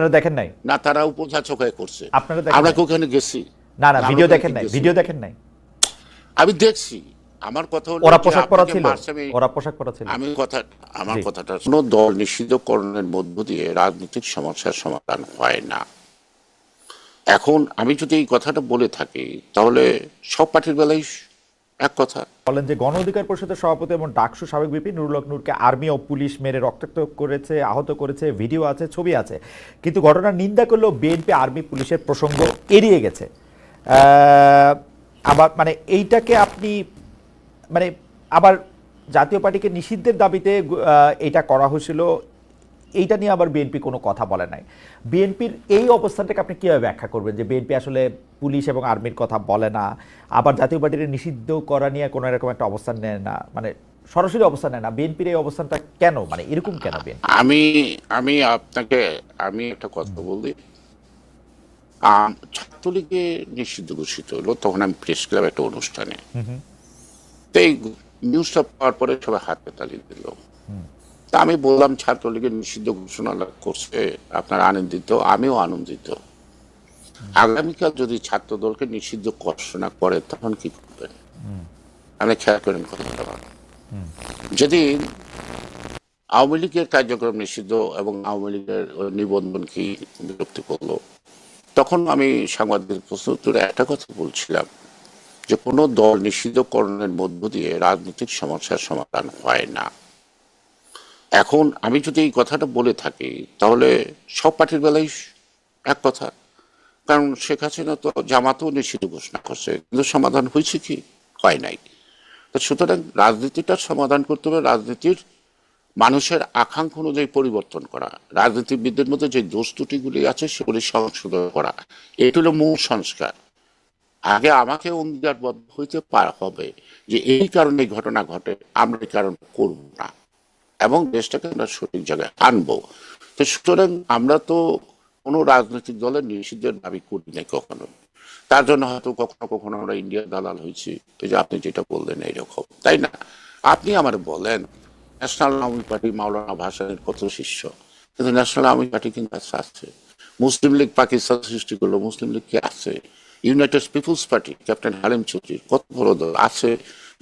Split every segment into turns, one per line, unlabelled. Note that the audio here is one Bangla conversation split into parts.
আপনারা দেখেন নাই?
না তারা উপযাচক হয়ে করছে।
আপনারা দেখেন
আমরা? কি ওখানে গেছি?
না না ভিডিও দেখেন নাই? ভিডিও দেখেন নাই?
আমি দেখছি। আমার কথা হলো
ওরা পোশাক পরা ছিল। ওরা পোশাক পরা ছিল।
আমি কথা আমার কথাটা কোন দল নিষিদ্ধকরণের মধ্য দিয়ে রাজনৈতিক সমস্যার সমাধান হয় না। এখন আমি যদি এই কথাটা বলে থাকি তাহলে সব পার্টির বেলায় এক কথা।
বলেন যে গণ অধিকার পরিষদের সভাপতি এবং ডাকসু সাবেক বিপি নুরুল হক নূরকে আর্মি ও পুলিশ মেরে রক্তাক্ত করেছে, আহত করেছে, ভিডিও আছে, ছবি আছে। কিন্তু ঘটনার নিন্দা করলেও বিএনপি আর্মি পুলিশের প্রসঙ্গ এড়িয়ে গেছে। আবার মানে এইটাকে আপনি মানে আবার জাতীয় পার্টিকে নিষিদ্ধের দাবিতে এটা করা হয়েছিল এইটা নিয়ে আবার বিএনপি কোনো কথা বলে নাই। বিএনপির এই অবস্থানটাকে আপনি কীভাবে ব্যাখ্যা করবেন? যে বিএনপি আসলে পুলিশ এবং আর্মির কথা বলে না আবার জাতীয় পার্টির নিষিদ্ধ করা নিয়ে কোনো এরকম একটা অবস্থান নেয় না মানে সরাসরি অবস্থান নেয় না। বিএনপির এই অবস্থানটা কেন? মানে এরকম কেন বিএনপি
আমি আমি আপনাকে আমি একটা কথা বলি। ছাত্রলীগে নিষিদ্ধ ঘোষিত হলো তখন আমি প্রেস ক্লাব একটা অনুষ্ঠানে। তো এই নিউজটা পাওয়ার পরে সবাই হাতে তালি দিল। তা আমি বললাম ছাত্রলীগের নিষিদ্ধ ঘোষণা করছে আপনার আনন্দিত আমিও আনন্দিত। আগামীকাল যদি ছাত্র দলকে নিষিদ্ধ ঘোষণা করে তখন কি করবেন? আপনি খেয়াল করেন কথাটা। যেদিন আওয়ামী লীগের কার্যক্রম নিষিদ্ধ এবং আওয়ামী লীগের নিবন্ধন কি বিরক্তি করল তখন আমি সাংবাদিক প্রশ্ন উত্তরে একটা কথা বলছিলাম যে কোনো দল নিষিদ্ধকরণের মধ্য দিয়ে রাজনৈতিক সমস্যার সমাধান হয় না। এখন আমি যদি এই কথাটা বলে থাকি, তাহলে সব পার্টির বেলাই এক কথা। কারণ শেখ হাসিনা তো জামাতও নিষিদ্ধ ঘোষণা করছে, কিন্তু সমাধান হয়েছে কি? হয় নাই। তো সুতরাং রাজনীতিটার সমাধান করতে হবে, রাজনীতির মানুষের আকাঙ্ক্ষা অনুযায়ী পরিবর্তন করা, রাজনীতিবিদদের মধ্যে যে দোষ ত্রুটিগুলি আছে সেগুলি সংশোধন করা, এটি হলো মূল সংস্কার। আগে আমাকে অঙ্গীকারবদ্ধ হইতে পার হবে যে এই কারণে ঘটনা ঘটে, আমরা এই কারণ করব না। এবং দেশটাকে আমরা সঠিক জায়গায় আনব। তো সুতরাং আমরা তো কোনো রাজনৈতিক দলের নিষিদ্ধের দাবি করি নাই কখনো। তার জন্য হয়তো কখনো কখনো আমরা ইন্ডিয়ার দালাল হয়েছি। এই যে আপনি যেটা বললেন এইরকম, তাই না? আপনি আমার বলেন, ন্যাশনাল আওয়ামী পার্টি মাওলানা ভাসানের কত শিষ্য? কিন্তু ন্যাশনাল আওয়ামী পার্টি কিন্তু আছে মুসলিম লীগ পাকিস্তান সৃষ্টি করল, মুসলিম লীগ কি আছে? United people's party, captain Halim Chowdhury, কত বড় দল? আছে?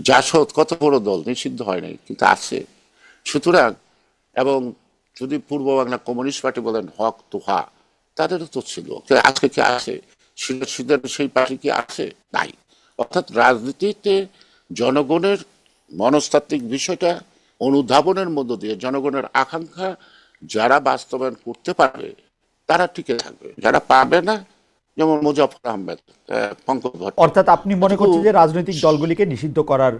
জাসদ কত বড় দল? নিষিদ্ধ হয় নাই, কিন্তু আছে। সুতরাং, এবং যদি পূর্ব বাংলা কমিউনিস্ট পার্টি বলেন হক তোহা তাদেরও তো ছিল। আজকে কি আছে? সেই পার্টি কি আছে? নাই। অর্থাৎ রাজনীতিতে জনগণের মনস্তাত্ত্বিক বিষয়টা অনুধাবনের মধ্য দিয়ে, জনগণের আকাঙ্ক্ষা যারা বাস্তবায়ন করতে পারবে, তারা টিকে থাকবে। যারা পারবে না যেমন মুজাফর আহমেদ পঙ্কজ ভট্ট।
অর্থাৎ আপনি মনে করছেন যে রাজনৈতিক দলগুলিকে নিষিদ্ধ করার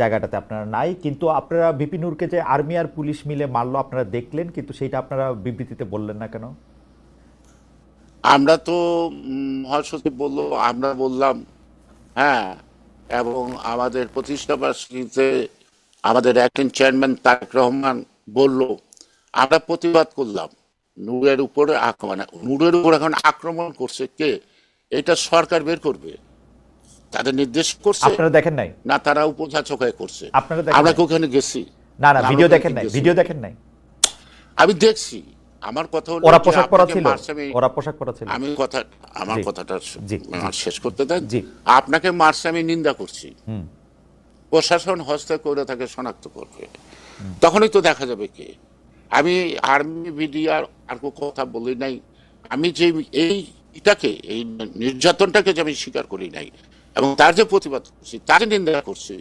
জায়গাটাতে আপনারা নাই কিন্তু আপনারা বিপিনুরকে যে আর্মি আর পুলিশ মিলে মারলো আপনারা দেখলেন কিন্তু সেটা আপনারা বিবৃতিতে বললেন না কেন?
আমরা তো মহাসচিব বলল আমরা বললাম হ্যাঁ এবং আমাদের প্রতিষ্ঠা বার্ষিকীতে আমাদের অ্যাক্টিং চেয়ারম্যান তারেক রহমান বলল আমরা প্রতিবাদ করলাম। নূরের উপরে আক্রমণ নূরের উপর এখন আক্রমণ করছে কে? এটা সরকার বের করবে। তাদের নির্দেশ করছে।
আপনারা দেখেন নাই?
না তারা উপযাচক হয়ে করছে আমরা কি ওখানে গেছি?
না না ভিডিও দেখেন নাই? ভিডিও দেখেন নাই?
আমি দেখছি। আমার কথা হলো
ওরা পোশাক পরা ছিল। ওরা পোশাক পরা ছিল।
আমি কথা আমার কথাটা শেষ করতে দেন।
জি।
আপনাকে মার্চে আমি নিন্দা করছি। প্রশাসন হস্তে করে তাকে শনাক্ত করবে। তখনই তো দেখা যাবে কে। আমি আর্মি মিডিয়ার আর কোনো কথা বলি নাই। আমি যে এই এটাকে এই নির্যাতনটাকে যে আমি স্বীকার করি নাই এবং তার যে প্রতিবাদ করছি তাকে নিন্দা করছি,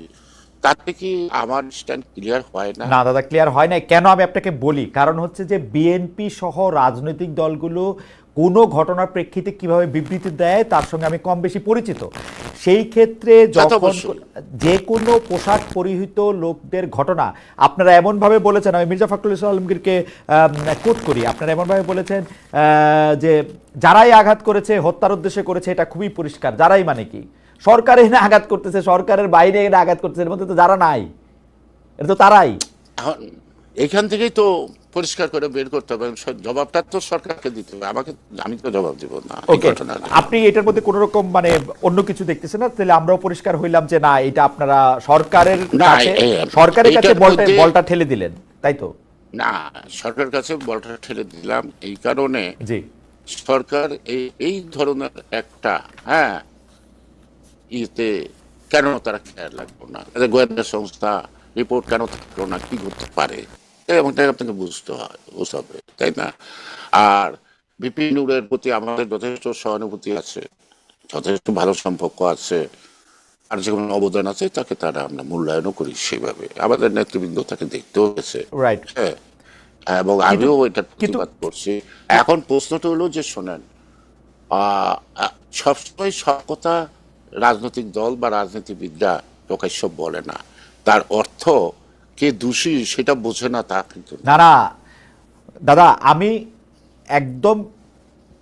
তাতে কি আমার স্ট্যান্ড ক্লিয়ার হয় না?
না দাদা, ক্লিয়ার হয় নাই। কেন আমি আপনাকে বলি? কারণ হচ্ছে যে বিএনপি সহ রাজনৈতিক দলগুলো কোনো ঘটনার প্রেক্ষিতে কীভাবে বিবৃতি দেয়, তার সঙ্গে আমি কম বেশি পরিচিত। সেই ক্ষেত্রে যখন যে কোনো পোশাক পরিহিত লোকদের ঘটনা আপনারা এমনভাবে বলেছেন আমি মির্জা ফখরুল ইসলাম আলমগীরকে কোট করি আপনারা এমনভাবে বলেছেন যে যারাই আঘাত করেছে হত্যার উদ্দেশ্যে করেছে এটা খুবই পরিষ্কার যারাই মানে কি? সরকার এনে আঘাত করতেছে সরকারের বাইরে এনে আঘাত করতেছে এর মধ্যে তো যারা নাই এটা তো তারাই।
এখন থেকেই তো পরিষ্কার করে বের করতে হবে জবাবটা তো সরকারকে দিতে হবে। আমাকে আমি তো জবাব দিব না।
আপনি এটার মধ্যে কোন রকম মানে অন্য কিছু দেখতেছেন না? তাহলে আমরাও পরিষ্কার হইলাম যে না এটা আপনারা সরকারের কাছে সরকারের কাছে বলটা বলটা ঠেলে দিলেন তাই তো?
না সরকারের কাছে বলটা ঠেলে দিলাম এই কারণে
জি।
সরকার এই এই ধরনের একটা হ্যাঁ ইতে কেন তারা খেয়াল রাখল না? গোয়েন্দা সংস্থা রিপোর্ট কেন থাকল না? কি করতে পারে? এমনটা আপনাকে বুঝতে হয় বুঝতে হবে তাই না আর বিপিন নুরের প্রতি আমাদের যথেষ্ট সহানুভূতি আছে যথেষ্ট ভালো সম্পর্ক আছে আর যে কোনো অবদান আছে তাকে তারা আমরা মূল্যায়নও করি সেভাবে আমাদের নেতৃবৃন্দ তাকে দেখতেও গেছে
রাইট
হ্যাঁ এবং আমিও এটা প্রতিবাদ করছি এখন প্রশ্নটা হলো যে শোনেন সবসময় সব কথা রাজনৈতিক দল বা রাজনীতিবিদরা প্রকাশ্য বলে না তার অর্থ কে দোষী সেটা বোঝে না তা কিন্তু না।
না দাদা, আমি একদম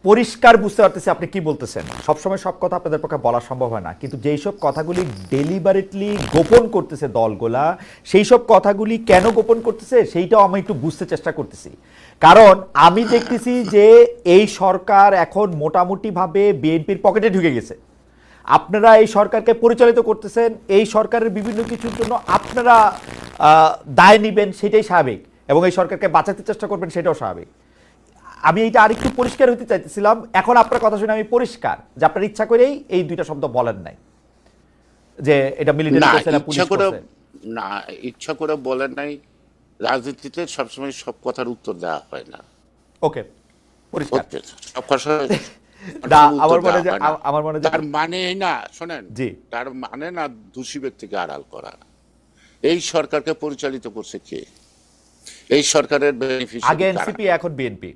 পরিষ্কার বুঝতে পারতেছি আপনি কি বলতেছেন। সবসময় সব কথা আপনাদের পক্ষে বলা সম্ভব হয় না। কিন্তু যেই সব কথাগুলি ডেলিভারেটলি গোপন করতেছে দলগুলা, সেই সব কথাগুলি কেন গোপন করতেছে, সেইটাও আমি একটু বুঝতে চেষ্টা করতেছি। কারণ আমি দেখতেছি যে এই সরকার এখন মোটামুটিভাবে বিএনপির পকেটে ঢুকে গেছে। আপনারা এই সরকারকে পরিচালিত করতেছেন এই সরকারের বিভিন্ন কিছুর জন্য আপনারা দায় নেবেন সেটাই স্বাভাবিক এবং এই সরকারকে বাঁচাতে চেষ্টা করবেন সেটাও স্বাভাবিক। আমি এইটা আরেকটু পরিষ্কার হতে চাইতেছিলাম এখন আপনার কথা শুনে আমি পরিষ্কার যে আপনার ইচ্ছা করেই এই দুইটা শব্দ বলেন নাই। যে এটা মিলিটারি
না
করছে না পুলিশ
ইচ্ছা করে
করছে।
না ইচ্ছা করে বলেন নাই রাজনীতিতে সবসময় সব কথার উত্তর দেওয়া হয় না।
ওকে পরিষ্কার।
সব কথা
আমার মনে
দেওয়া
যে-
না।
আ- আমার মনে
তার মানে না শোনেন। তার মানে না দোষী ব্যক্তিকে আড়াল করা। এই সরকারকে পরিচালিত করছে কে? এই সরকারের
আগে এনসিপি এখন বিএনপি।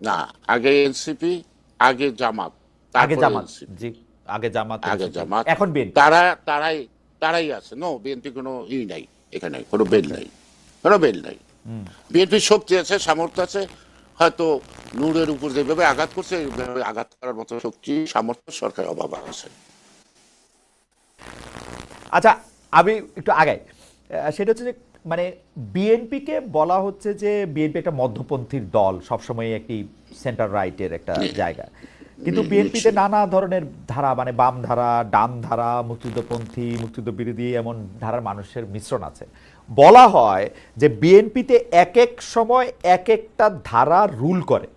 না আগে এনসিপি আগে জামাত
আগে জামাত জি আগে জামাত
আগে জামাত
এখন বিএনপি।
তারা তারাই তারাই আছে। নো বিএনপি কোনো ই নাই এখানে কোনো বেল নাই কোনো বেল নাই। বিএনপির শক্তি আছে সামর্থ্য আছে হয়তো নূরের উপর যেভাবে আঘাত করছে এইভাবে আঘাত করার মতো শক্তি সামর্থ্য সরকারের অভাব আছে।
আচ্ছা আমি একটু আগাই। আহ, সেটা হচ্ছে যে মানে বিএনপিকে বলা হচ্ছে যে বিএনপি একটা মধ্যপন্থীর দল সবসময় একটি সেন্টার রাইটের একটা জায়গা। কিন্তু বিএনপিতে নানা ধরনের ধারা মানে বাম ধারা ডান ধারা মুক্তিযুদ্ধপন্থী মুক্তিযুদ্ধ বিরোধী এমন ধারার মানুষের মিশ্রণ আছে। বলা হয় যে বিএনপিতে এক এক সময় এক একটা ধারা রুল করে।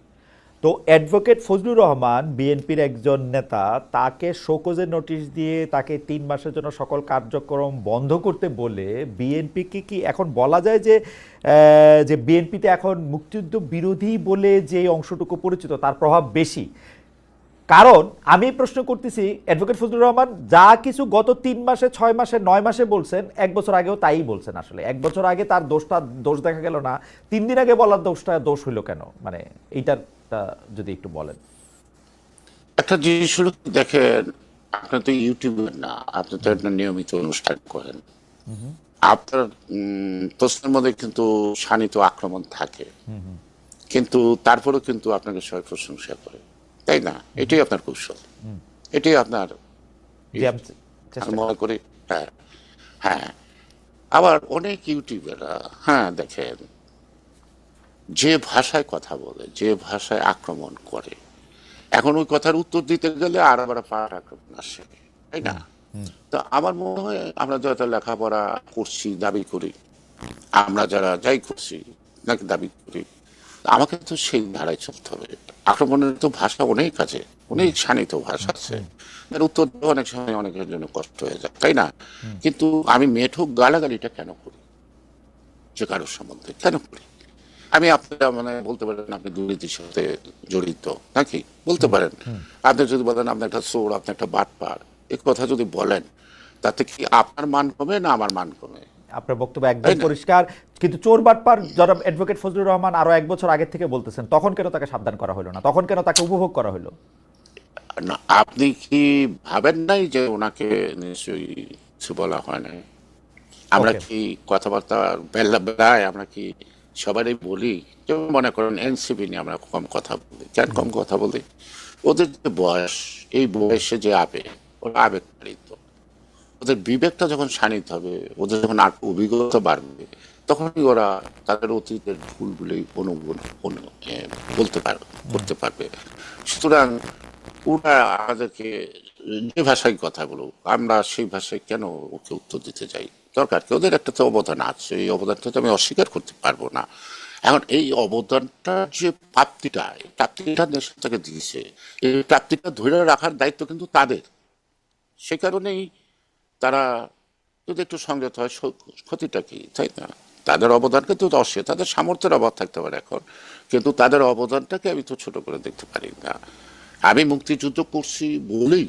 তো অ্যাডভোকেট ফজলুর রহমান বিএনপির একজন নেতা, তাকে শোকজের নোটিশ দিয়ে তাকে তিন মাসের জন্য সকল কার্যক্রম বন্ধ করতে বলে বিএনপিকে কি এখন বলা যায় যে যে বিএনপিতে এখন মুক্তিযুদ্ধ বিরোধী বলে যে অংশটুকু পরিচিত, তার প্রভাব বেশি? কারণ আমি প্রশ্ন করতেছি অ্যাডভোকেট ফজলুর রহমান যা কিছু গত তিন মাসে ছয় মাসে নয় মাসে বলছেন এক বছর আগেও তাই বলছেন আসলে। এক বছর আগে তার দোষটা দোষ দেখা গেল না তিন দিন আগে বলার দোষটা দোষ হইল কেন? মানে এইটারটা যদি একটু বলেন।
একটা জিনিস হলো দেখেন আপনি তো ইউটিউবার না আপনি তো একটা নিয়মিত অনুষ্ঠান করেন। আপনার প্রশ্নের মধ্যে কিন্তু শানিত আক্রমণ থাকে। কিন্তু তারপরেও কিন্তু আপনাকে সবাই প্রশংসা করে। তাই না? এটাই আপনার কৌশল। এটাই আপনার
যে আমি চে-
আমি
চেষ্টা
মনে করি হ্যাঁ হ্যাঁ। আবার অনেক ইউটিউবাররা হ্যাঁ দেখেন যে ভাষায় কথা বলে যে ভাষায় আক্রমণ করে এখন ওই কথার উত্তর দিতে গেলে আর আবার পাল্টা আক্রমণ আসে তাই না? তো আমার মনে হয় আমরা যত লেখাপড়া করছি দাবি করি আমরা যারা যাই করছি নাকি দাবি করি আমাকে তো সেই ধারায় চলতে হবে। আক্রমণের তো ভাষা অনেক আছে অনেক শানিত ভাষা আছে। উত্তর দেওয়া অনেক সময় অনেকের জন্য কষ্ট হয়ে যায় তাই না? কিন্তু আমি মেঠো গালাগালিটা কেন করি? যে কারোর সম্বন্ধে কেন করি? আমি আপনারা মানে বলতে পারেন আপনি দুর্নীতির সাথে জড়িত নাকি? বলতে পারেন। আপনি যদি বলেন আপনি একটা চোর আপনি একটা বাটপার এ কথা যদি বলেন তাতে কি আপনার মান কমে না আমার মান কমে?
আপনার বক্তব্য একদম পরিষ্কার। কিন্তু চোর বাটপার যারা অ্যাডভোকেট ফজলুর রহমান আরও এক বছর আগের থেকে বলতেছেন তখন কেন তাকে সাবধান করা হলো না? তখন কেন তাকে উপভোগ করা হলো?
না আপনি কি ভাবেন নাই যে ওনাকে নিশ্চয়ই কিছু বলা হয় নাই? আমরা কি কথাবার্তা বেলা বেলায় আমরা কি সবারই বলি? যেমন মনে করেন এনসিপি নিয়ে আমরা কম কথা বলি। কেন কম কথা বলি? ওদের যে বয়স এই বয়সে যে আবেগ ওরা আবেগ তাড়িত ওদের বিবেকটা যখন শানিত হবে, ওদের যখন অভিজ্ঞতা বাড়বে, তখনই ওরা তাদের অতীতের ভুলগুলি অনুগুণ বলতে পারবে করতে পারবে। সুতরাং ওরা আমাদেরকে যে ভাষায় কথা বলুক, আমরা সেই ভাষায় কেন ওকে উত্তর দিতে যাই? দরকার কি? ওদের একটা তো অবদান আছে, এই অবদানটা তো আমি অস্বীকার করতে পারব না। এখন এই অবদানটা যে প্রাপ্তিটা, এই প্রাপ্তিটা দেশ থেকে দিয়েছে। এই প্রাপ্তিটা ধরে রাখার দায়িত্ব কিন্তু তাদের। সে কারণেই তারা যদি একটু সংযত হয় ক্ষতিটা কি? তাই না? তাদের অবদানকে তো অস্বীকার তাদের সামর্থ্যের অভাব থাকতে পারে এখন। কিন্তু তাদের অবদানটাকে আমি তো ছোট করে দেখতে পারি না। আমি মুক্তিযুদ্ধ করছি বলেই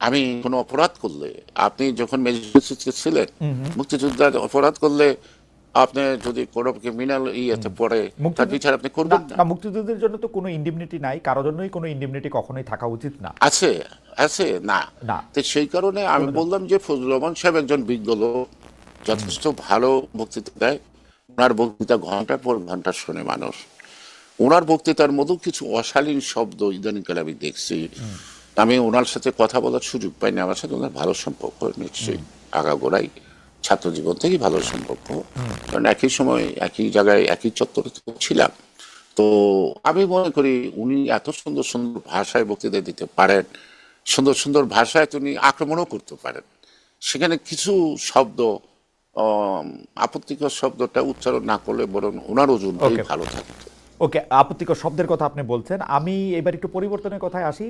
আমি কোনো অপরাধ করলে আপনি যখন মেজিস্ট্রেট ছিলেন মুক্তিযোদ্ধা অপরাধ করলে আপনি যদি কোনো ক্রিমিনাল ইয়েতে পড়ে তার বিচার আপনি করবেন
না, মুক্তিযুদ্ধের জন্য তো কোনো ইন্ডিমনিটি নাই কারোর জন্যই কোনো ইন্ডিমনিটি কখনোই থাকা উচিত না।
আছে আছে না।
না।
তো সেই কারণে আমি বললাম যে ফজলুর রহমান সাহেব একজন বিজ্ঞ লোক যথেষ্ট ভালো বক্তৃতা দেয়। ওনার বক্তৃতা ঘণ্টার পর ঘণ্টা শোনে মানুষ। ওনার বক্তৃতার মধ্যেও কিছু অশালীন শব্দ ইদানিংকালে আমি দেখছি। আমি ওনার সাথে কথা বলার সুযোগ পাইনি আমার সাথে ওনার ভালো সম্পর্ক নিশ্চয়ই আগাগোড়াই। ছাত্র জীবন থেকেই ভালো সম্পর্ক। কারণ একই সময় একই জায়গায় একই চত্বরে তো ছিলাম। তো আমি মনে করি উনি এত সুন্দর সুন্দর ভাষায় বক্তৃতা দিতে পারেন। সুন্দর সুন্দর ভাষায় তিনি আক্রমণও করতে পারেন। সেখানে কিছু শব্দ আপত্তিকর শব্দটা উচ্চারণ না করলে বরং ওনার ওজনটাই
Okay.
ভালো থাকতো
ওকে, আপত্তিকর শব্দের কথা আপনি বলছেন। আমি এবার একটু পরিবর্তনের কথায় আসি।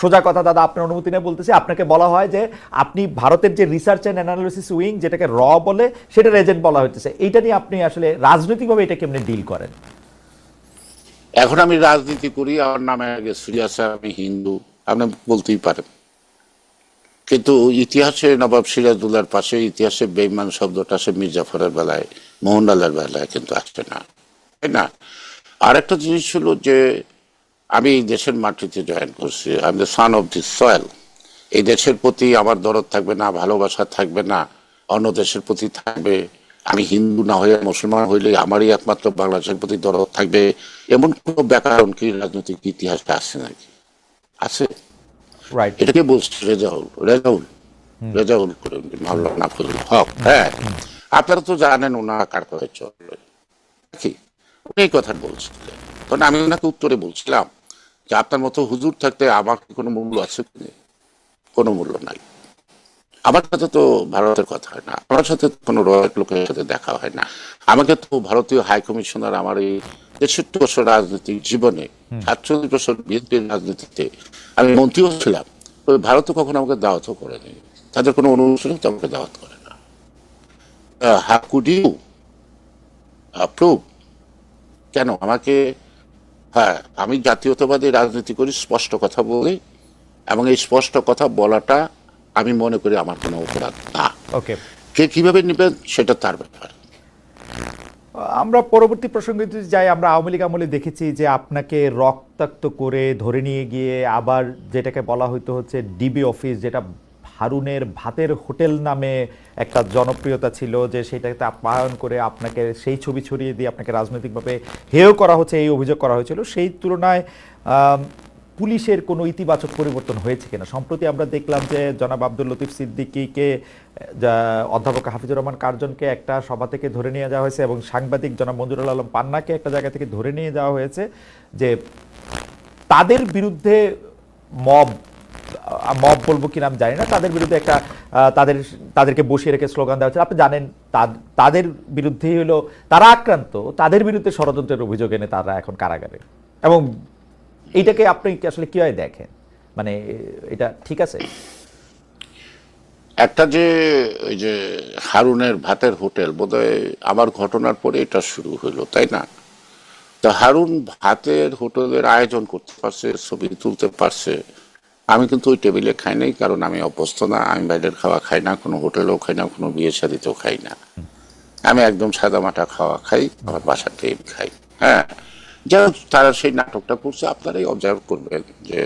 সোজা কথা দাদা, আপনার অনুমতি নিয়ে বলতেছি। আপনাকে বলা হয় যে আপনি ভারতের যে রিসার্চ অ্যান্ড অ্যানালিসিস উইং যেটাকে র বলে সেটার এজেন্ট বলা হচ্ছে এইটা নিয়ে আপনি আসলে রাজনৈতিকভাবে এটা কেমনি ডিল করেন?
এখন আমি রাজনীতি করি, আমার নামে আগে সিরিয়াস আমি হিন্দু, আপনি বলতেই পারেন। কিন্তু ইতিহাসে নবাব সিরাজদুল্লার পাশে, ইতিহাসে বেইমান শব্দটা আসে মির্জাফরের বেলায়, মোহনলালের বেলায় কিন্তু আসে না। তাই না? আর একটা জিনিস ছিল যে আমি এই দেশের মাটিতে জয়েন করছি। I am the son of the soil এই দেশের প্রতি আমার দরদ থাকবে না ভালোবাসা থাকবে না অন্য দেশের প্রতি থাকবে। আমি হিন্দু না হয়ে মুসলমান হইলে আমারই একমাত্র বাংলাদেশের প্রতি দরদ থাকবে। এমন কোনো ব্যাকরণ কি রাজনৈতিক ইতিহাসে আছে নাকি আছে
রাইট
এটাকে বলছে? রেজাউল। রেজাউল। রেজাউল করে মাওলানা ফজল হক। হ্যাঁ। আপনারা তো জানেন ওনারা কার কথা চলবে কি উনি এই কথা বলছিলেন। তখন আমি ওনাকে উত্তরে বলছিলাম যে আপনার মতো হুজুর থাকতে আমার কোনো মূল্য আছে কি কোনো মূল্য নাই। আমার সাথে তো ভারতের কথা হয় না। আমার সাথে কোনো রয়্যাল লোকের সাথে দেখা হয় না। আমাকে তো ভারতীয় হাই কমিশনার আমার এই তেষট্টি বছর রাজনৈতিক জীবনে সাতচল্লিশ বছর বিএনপির রাজনীতিতে আমি মন্ত্রীও ছিলাম। তো ভারত তো কখনো আমাকে দাওয়াতও করেনি। তাদের কোনো অনুষ্ঠানে তো আমাকে দাওয়াত করে না। হাউ কুড ইউ অ্যাপ্রুভ কেন? আমাকে হ্যাঁ আমি জাতীয়তাবাদী রাজনীতি করি স্পষ্ট কথা বলি এবং এই স্পষ্ট কথা বলাটা আমি মনে করি আমার কোনো অপরাধ না।
ওকে।
কে কীভাবে নেবেন সেটা তার ব্যাপার।
আমরা পরবর্তী প্রসঙ্গে যদি যাই আমরা আওয়ামী লীগ আমলে দেখেছি যে আপনাকে রক্তাক্ত করে ধরে নিয়ে গিয়ে আবার যেটাকে বলা হইতো হচ্ছে ডিবি অফিস যেটা হারুনের ভাতের হোটেল নামে একটা জনপ্রিয়তা ছিল যে সেটাকে আপ্যায়ন করে আপনাকে সেই ছবি ছড়িয়ে দিয়ে আপনাকে রাজনৈতিকভাবে হেয় করা হচ্ছে, এই অভিযোগ করা হয়েছিল। সেই তুলনায় পুলিশের কোনো ইতিবাচক পরিবর্তন হয়েছে কিনা? সম্প্রতি আমরা দেখলাম যে জনাব আব্দুল লতিফ সিদ্দিকিকে অধ্যাপক হাফিজুর রহমান কার্জনকে একটা সভা থেকে ধরে নিয়ে যাওয়া হয়েছে এবং সাংবাদিক জনাব মঞ্জুরুল আলম পান্নাকে একটা জায়গা থেকে ধরে নিয়ে যাওয়া হয়েছে যে তাদের বিরুদ্ধে মব মব বলব কি নাম জানি না, তাদের বিরুদ্ধে একটা তাদের, তাদেরকে বসিয়ে রেখে স্লোগান দেওয়া হচ্ছে আপনি জানেন তাদের বিরুদ্ধেই হলো, তারা আক্রান্ত, তাদের বিরুদ্ধে ষড়যন্ত্রের অভিযোগ এনে তারা এখন কারাগারে। এবং এইটাকে আপনি আসলে কীভাবে দেখেন? মানে এটা ঠিক আছে?
একটা যে, ওই যে হারুনের ভাতের হোটেল, বোধহয় আমার ঘটনার পরে এটা শুরু হলো, তাই না? তা হারুন ভাতের হোটেলের আয়োজন করতে পারছে, ছবি তুলতে পারছে আমি কিন্তু ওই টেবিলে খাই নাই, কারণ আমি অভ্যস্ত না, আমি বাইরের খাওয়া খাই না, কোনো হোটেলেও খাই না, কোনো বিয়ে শাদিতেও খাই না। আমি একদম সাদা মাটা খাওয়া খাই, আমার বাসাতেই খাই হ্যাঁ। যাই তারা সেই নাটকটা করছে, আপনারাই অবজার্ভ করবেন যে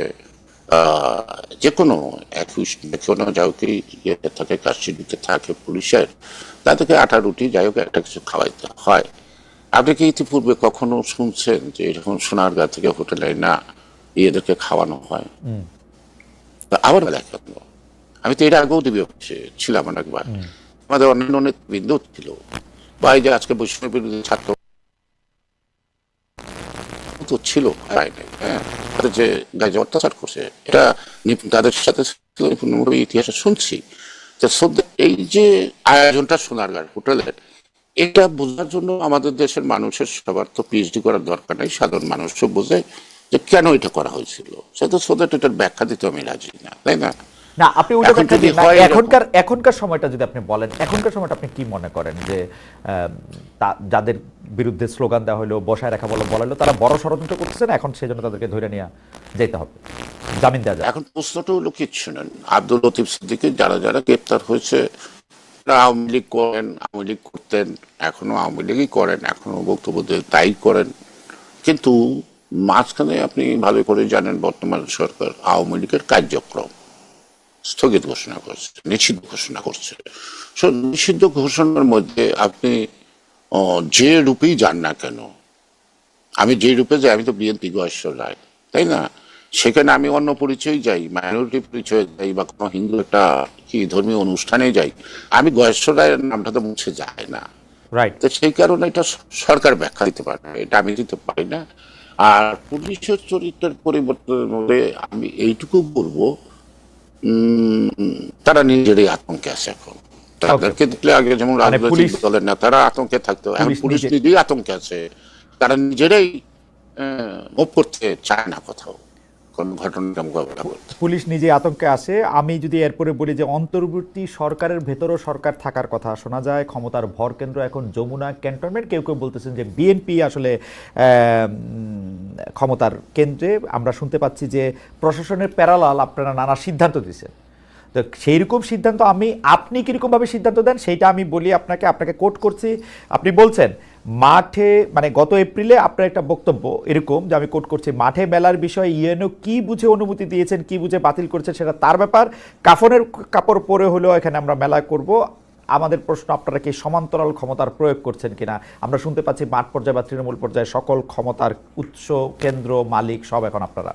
যে কোনো যে কোনো যাই হোক ইয়েতে থাকে কাস্টডিতে থাকে পুলিশের তাদেরকে আটা রুটি, যাই হোক, একটা কিছু খাওয়াইতে হয়। আপনি কি ইতিপূর্বে কখনো শুনছেন যে এরকম সোনারগাঁ থেকে হোটেলে না ইয়েদেরকে খাওয়ানো হয়? আবার বেলা কেন আমি তো এর আগেও দিবি অফিসে ছিলাম অনেকবার আমাদের অন্যান্য নেতৃবৃন্দ ছিল। বা এই যে আজকে বৈষম্য বিরোধী ছাত্র তো ছিল নাই হ্যাঁ। তাদের যে গায়ে অত্যাচার করছে এটা তাদের সাথে ইতিহাসে শুনছি। তো সদ্য- এই যে আয়োজনটা সোনারগাঁর হোটেলের এটা বোঝার জন্য আমাদের দেশের মানুষের সবার তো পিএইচডি করার দরকার নেই সাধারণ মানুষও বোঝে। যে কেন এটা করা হয়েছিল? সে সেটা সোদের এটার ব্যাখ্যা দিতে আমি রাজি না তাই না?
না আপনি
এখন
ব্যাখ্যা দিন। এখনকার এখনকার সময়টা যদি আপনি বলেন এখনকার সময়টা আপনি কি মনে করেন যে যাদের বিরুদ্ধে স্লোগান দেওয়া হলো বসায় রাখা বলো বলা হলো তারা বড় ষড়যন্ত্র করতেছে না? এখন সেজন্য তাদেরকে ধরে নিয়ে যেতে হবে। জামিন দেওয়া যায়
এখন প্রশ্নটা হলো কিচ্ছু নেন আব্দুল লতিফ সিদ্দিকি যারা যারা গ্রেপ্তার হয়েছে আওয়ামী লীগ করেন আওয়ামী লীগ করতেন এখনও আওয়ামী লীগই করেন এখনও বক্তব্য দিয়ে তাই করেন। কিন্তু মাঝখানে আপনি ভালো করে জানেন বর্তমান সরকার আওয়ামী লীগের কার্যক্রম। স্থগিত ঘোষণা করছে নিষিদ্ধ ঘোষণা করছে। So, নিষিদ্ধ ঘোষণার মধ্যে আপনি যে রূপেই যান না কেন আমি যে রূপে যাই আমি তো বিএনপি গয়েশ্বর রায় তাই না? সেখানে আমি অন্য পরিচয় যাই মাইনরিটি পরিচয় যাই বা কোনো হিন্দু একটা কি ধর্মীয় অনুষ্ঠানে যাই আমি গয়েশ্বর রায়ের নামটা তো মুছে যায় না।
রাইট
তো সেই কারণে এটা সরকার ব্যাখ্যা দিতে পারে না এটা আমি দিতে পারি না। আর পুলিশের চরিত্রের পরিবর্তনের মধ্যে আমি এইটুকু বলব উম, তারা নিজেরই আতঙ্কে আছে এখন। তাদেরকে দেখলে আগে যেমন
মানে
রাজনৈতিক দলের নেতারা আতঙ্কে থাকতো এখন
পুলিশ
পুলিশ নিজেই আতঙ্কে আছে। তারা নিজেরাই মুভ করতে চায় না কোথাও। কোন করতে
পুলিশ নিজে আতঙ্কে আসে আমি যদি এরপরে বলি যে অন্তর্বর্তী সরকারের ভেতরও সরকার থাকার কথা শোনা যায়, ক্ষমতার ভর কেন্দ্র এখন যমুনা ক্যান্টনমেন্ট। কেউ কেউ বলতেছেন যে বিএনপি আসলে ক্ষমতার কেন্দ্রে। আমরা শুনতে পাচ্ছি যে প্রশাসনের প্যারালাল আপনারা নানা সিদ্ধান্ত দিচ্ছেন তো সেই রকম সিদ্ধান্ত আমি, আপনি কীরকমভাবে সিদ্ধান্ত দেন, সেইটা আমি বলি আপনাকে আপনাকে কোট করছি। আপনি বলছেন মাঠে মানে গত এপ্রিলে আপনার একটা বক্তব্য এরকম যে আমি কোট করছি, মাঠে মেলার বিষয়ে ইউএনও কি বুঝে অনুমতি দিয়েছেন, কি বুঝে বাতিল করেছেন সেটা তার ব্যাপার। কাফনের কাপড় পরে হলেও এখানে আমরা মেলা করব। আমাদের প্রশ্ন, আপনারা কি সমান্তরাল ক্ষমতার প্রয়োগ করছেন কিনা? আমরা শুনতে পাচ্ছি মাঠ পর্যায়ে বা তৃণমূল পর্যায়ে সকল ক্ষমতার উৎস, কেন্দ্র, মালিক সব এখন আপনারা।